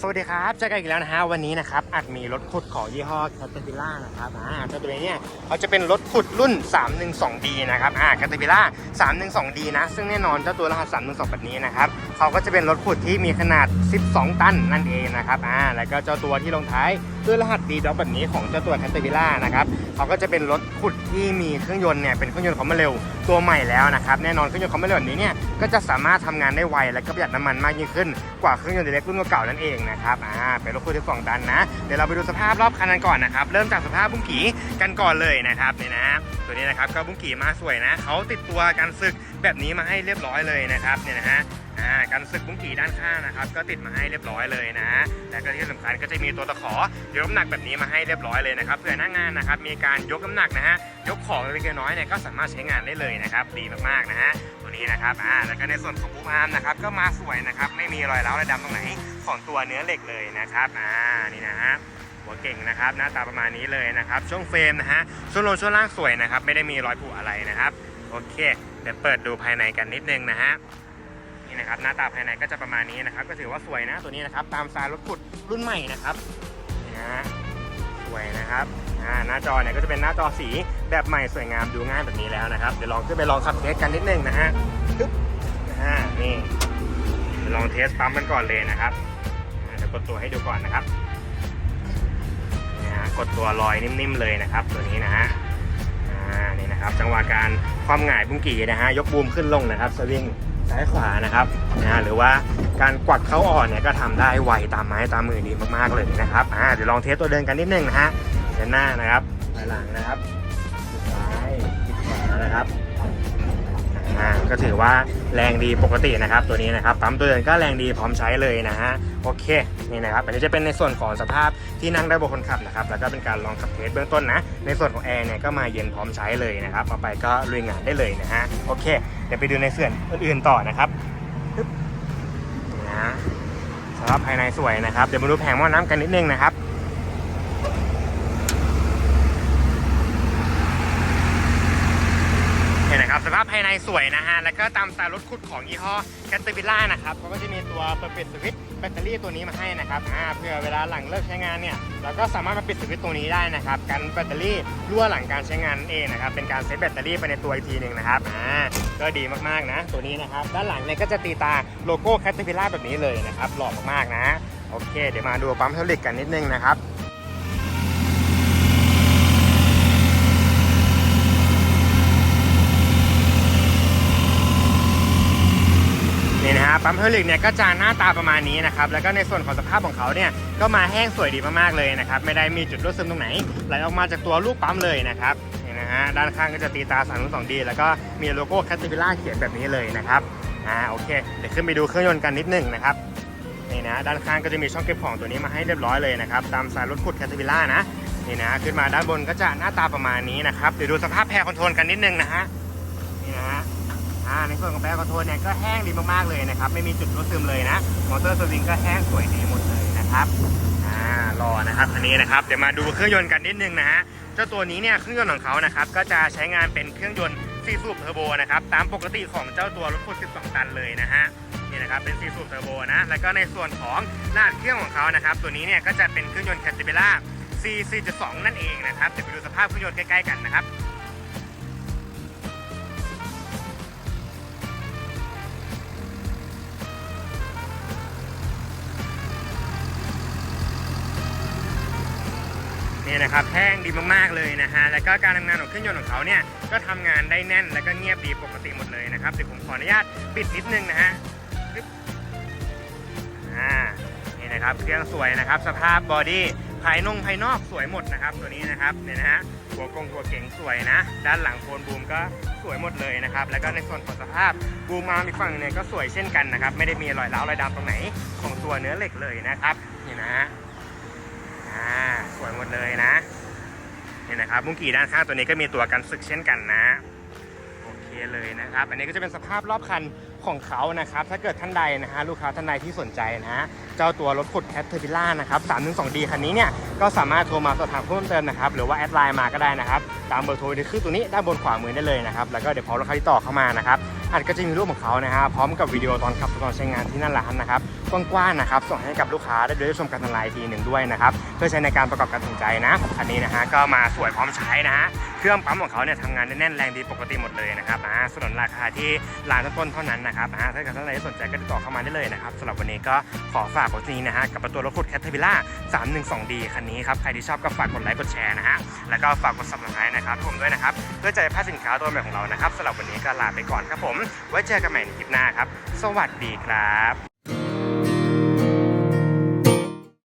สวัสดีครับเจอกันอีกแล้วนะฮะวันนี้นะครับอาจมีรถขุดของยี่ห้อ Caterpillar นะครับอ่าเจ้าตัวนี้เนี่ยเขาจะเป็นรถขุดรุ่น 312D นะครับอ่า Caterpillar 312D นะ ซึ่งแน่นอนเจ้าตัวรหัส312แบบนี้นะครับเขาก็จะเป็นรถขุดที่มีขนาด 12 ตันนั่นเองนะครับอ่าแล้วก็เจ้าตัวที่ลงท้าย ด้วยรหัส D ด็อกแบบนี้ของเจ้าตัว Caterpillar นะครับเขาก็จะเป็นรถขุดที่มีเครื่องยนต์เนี่ยเป็นเครื่องยนต์ความเร็วตัวใหม่แล้วนะครับแน่นอนเครื่องยนต์ความเร็วแบบนี้เนี่ยก็จะสามารถทำงานได้ไวและก็ประหยัดน้ำมันมากยิ่งขึ้น กว่าเครื่องยนต์เล็กรุ่นเก่านั่นเองนะครับอ่าเป็นรถคูที่สองตันนะเดี๋ยวเราไปดูสภาพรอบคันกันก่อนนะครับเริ่มจากสภาพบุ้งกี่กันก่อนเลยนะครับนี่นะตัวนี้นะครับก็บุ้งกี่มาสวยนะเขาติดตัวกันศึกแบบนี้มาให้เรียบร้อยเลยนะครับเนี่ยนะฮะ อ่ากันศึกบุ้งกี่ด้านข้างนะครับ ก็ติดมาให้เรียบร้อยเลยนะ และก็ที่สำคัญก็จะมีตัวตะขอยกน้ำหนักแบบนี้มาให้เรียบร้อยเลยนะครับเพื่อหน้างานนะครับมีการยกน้ำหนักนะฮะยกของเล็กน้อยเนี่ยก็สามารถใช้งานได้เลยนะครับดีมากๆนะฮะตัวนี้นะครับอ่าแล้วก็ในส่วนของบูมอาร์มนะครับก็มาสวยนะครับไม่มีรอยร้าวรอยดำตรงไหนของตัวเนื้อเหล็กเลยนะครับอ่านี่นะฮะหัวเก่งนะครับหน้าตาประมาณนี้เลยนะครับช่วงเฟรมนะฮะช่วงลงช่วงล่างสวยนะครับ ไม่ได้มีรอยผุอะไรนะครับ โอเค เดี๋ยวเปิดดูภายในกันนิดนึงนะฮะ นะครับหน้าตาภายในก็จะประมาณนี้นะครับ ก็ถือว่าสวยนะตัวนี้นะครับ ตามสไตล์รถขุดรุ่นใหม่นะครับนะสวยนะครับหน้าจอเนี่ยก็จะเป็นหน้าจอสีแบบใหม่สวยงามดูง่ายแบบนี้แล้วนะครับเดี๋ยวลองขึ้นไปลองขับเทสกันนิดนึงนะฮะปึ๊บอ่านี่เดี๋ยวลองเทสปั๊มกันก่อนเลยนะครับเดี๋ยวกดตัวให้ดูก่อนนะครับนะกดตัวลอยนิ่มๆเลยนะครับ ตัวนี้นะฮะนี่นะครับจังหวะการความหงายบุ้งกี่นะฮะยกบูมขึ้นลงนะครับสวิง ซ้ายขวานะครับนะหรือว่าการกวักเขาอ่อนเนี่ยก็ทำได้ไวตามไม้ตามมือดีมากๆเลยนะครับอ่าเดี๋ยวลองเทสตัวเดินกันนิดนึงนะฮะเดินหน้านะครับถอยหลังนะครับซ้ายขวานะครับ อ่าก็ถือว่าแรงดีปกตินะครับ ตัวนี้นะครับปั๊มตัวเดินก็แรงดีพร้อมใช้เลยนะฮะโอเคนี่นะครับอันนี้จะเป็นในส่วนของสภาพที่นั่งได้บนคนขับนะครับแล้วก็เป็นการลองขับเทสเบื้องต้นนะในส่วนของแอร์เนี่ยก็มาเย็นพร้อมใช้เลยนะครับเอาไปก็ลุยงานได้เลยนะฮะโอเคเดี๋ยวไปดูในส่วนอื่นๆต่อนะครับนี่นะสภาพภายในสวยนะครับเดี๋ยวมาดูแผงหม้อน้ำกันนิดนึงนะครับ เห็นนะ ครับสภาพภายในสวยนะฮะ แล้วก็ตามสไตล์รถขุดของยี่ห้อ Caterpillar นะครับเขาก็จะมีตัวเปิดสวิตช์แบตเตอรี่ตัวนี้มาให้นะครับอ่าเพื่อเวลาหลังเลิกใช้งานเนี่ยเราก็สามารถมาปิดสวิตช์ตรงนี้ได้นะครับกันแบตเตอรี่รั่วหลังการใช้งานนั่นเองนะครับเป็นการเซตแบตเตอรี่ไปในตัวอีกทีหนึ่งนะครับอ่าก็ดีมากๆนะตัวนี้นะครับด้านหลังเนี่ยก็จะตีตาโลโก้ Caterpillar แบบนี้เลยนะครับหล่อมากๆนะโอเค เดี๋ยวมาดูปั๊มเทอร์ลิกกันนิดนึงนะครับ นี่นะฮะ ปั๊มเฮอริกเนี่ยก็จะหน้าตาประมาณนี้นะครับ แล้วก็ในส่วนของสภาพของเขาเนี่ยก็มาแห้งสวยดีมากๆเลยนะครับ ไม่ได้มีจุดรั่วซึมตรงไหนไหลออกมาจากตัวลูกปั๊มเลยนะครับนี่นะฮะด้านข้างก็จะตีตา3ามสองดีแล้วก็มีโลโก้แคทติพิล่าเขียนแบบนี้เลยนะครับอ่าโอเค เดี๋ยวขึ้นไปดูเครื่องยนต์กันนิดนึงนะครับนี่นะด้านข้างก็จะมีช่องเก็บของตัวนี้มาให้เรียบร้อยเลยนะครับตามสายรถขุดแคทติพิล่านะนี่นะขึ้นมาด้านบนก็จะหน้าตาประมาณนี้นะครับเดี๋ยวดูสภาพแพรคอนโทรลกันนิดนึงนะฮะนี่นะฮะ อ่าในส่วนของแปรคอนโทรลเนี่ยก็แห้งดีมากๆเลยนะครับ ไม่มีจุดรั่วซึมเลยนะ มอเตอร์สวิงก็แห้งสวยดีหมดเลยนะครับอ่ารอนะครับอันนี้นะครับ เดี๋ยวมาดูเครื่องยนต์กันนิดนึงนะฮะ เจ้าตัวนี้เนี่ยเครื่องยนต์ของเขานะครับ ก็จะใช้งานเป็นเครื่องยนต์4สูบเทอร์โบนะครับ ตามปกติของเจ้าตัวรถขุด12 ตันเลยนะฮะนี่นะครับเป็น4สูบเทอร์โบนะ แล้วก็ในส่วนของรหัสเครื่องของเขานะครับ ตัวนี้เนี่ยก็จะเป็นเครื่องยนต์ Caterpillar C4.2 นั่นเองนะครับ เดี๋ยวไปดูสภาพเครื่องยนต์ใกล้ๆกันนะครับ นี่นะครับแห้งดีมากๆเลยนะฮะแล้วก็การทำงานของเครื่องยนต์ของเขาเนี่ยก็ทำงานได้แน่นแล้วก็เงียบดีปกติหมดเลยนะครับเดี๋ยวผมขออนุญาตปิดนิดนึงนะฮะอ่านี่นะครับเครื่องสวยนะครับสภาพบอดี้ภายนงภายนอกสวยหมดนะครับตัวนี้นะครับเนี่ยนะฮะหัวกงหัวเก๋งสวยนะ ด้านหลังโคนบูมก็สวยหมดเลยนะครับแล้วก็ในส่วนของสภาพบูมอามอีกฝั่งเนี่ยก็สวยเช่นกันนะครับไม่ได้มีรอยร้าวรอยดำตรงไหนของตัวเนื้อเหล็กเลยนะครับนี่นะฮะ อ่าสวยหมดเลยนะนี่นะครับมุ้งกี่ด้านข้างตัวนี้ก็มีตัวกันสึกเช่นกันนะโอเคเลยนะครับ อันนี้ก็จะเป็นสภาพรอบคันของเขานะครับ ถ้าเกิดท่านใดนะฮะลูกค้าท่านใดที่สนใจนะ เจ้าตัวรถขุดแคทเทอร์พิล่านะครับ3 2 d คันนี้เนี่ยก็สามารถโทรมาสอบถามเพิ่มเติมนะครับ หรือว่าแอดไลน์มาก็ได้นะครับ ตามเบอร์โทรที่ขึ้นตัวนี้ด้านบนขวามือได้เลยนะครับ แล้วก็เดี๋ยวพอลูกค้าติดต่อเข้ามานะครับ อัดก็จะมีรูปของเขานะฮะพร้อมกับวิดีโอตอนขับทดลองใช้งานที่หนั่นร้านนะครับกว้างๆนะครับส่งให้กับลูกค้าได้ได้ชมกันทางไลน์ทีหนึ่งด้วยนะครับเพื่อใช้ในการประกอบการตัดสินใจนะอันนี้นะฮะก็มาสวยพร้อมใช้นะฮะเครื่องปั๊มของเขาเนี่ยทำงานได้แน่นแรงดีปกติหมดเลยนะครับอ่าสนนราคาที่ร้านต้นๆเท่านั้นนะครับอ่าถ้าเกิดท่านใดสนใจก็ติดต่อเข้ามาได้เลยนะครับสำหรับวันนี้ก็ขอฝากรถนี้นะฮะกับตัวรถขุดแคทเทอร์บิล่า 312D คันนี้ครับใครที่ชอบก็ฝากกดไลค์กดแชร์นะฮะแล้วก็ฝากกด subscribe นะครับผมด้วยนะครับเพื่อจะพลาดสินค้าตัวใหม่ของเรานะครับสำหรับวันนี้ก็ลาไปก่อนครับผมไว้เจอกันใหม่ในคลิปหน้าครับ สวัสดีครับ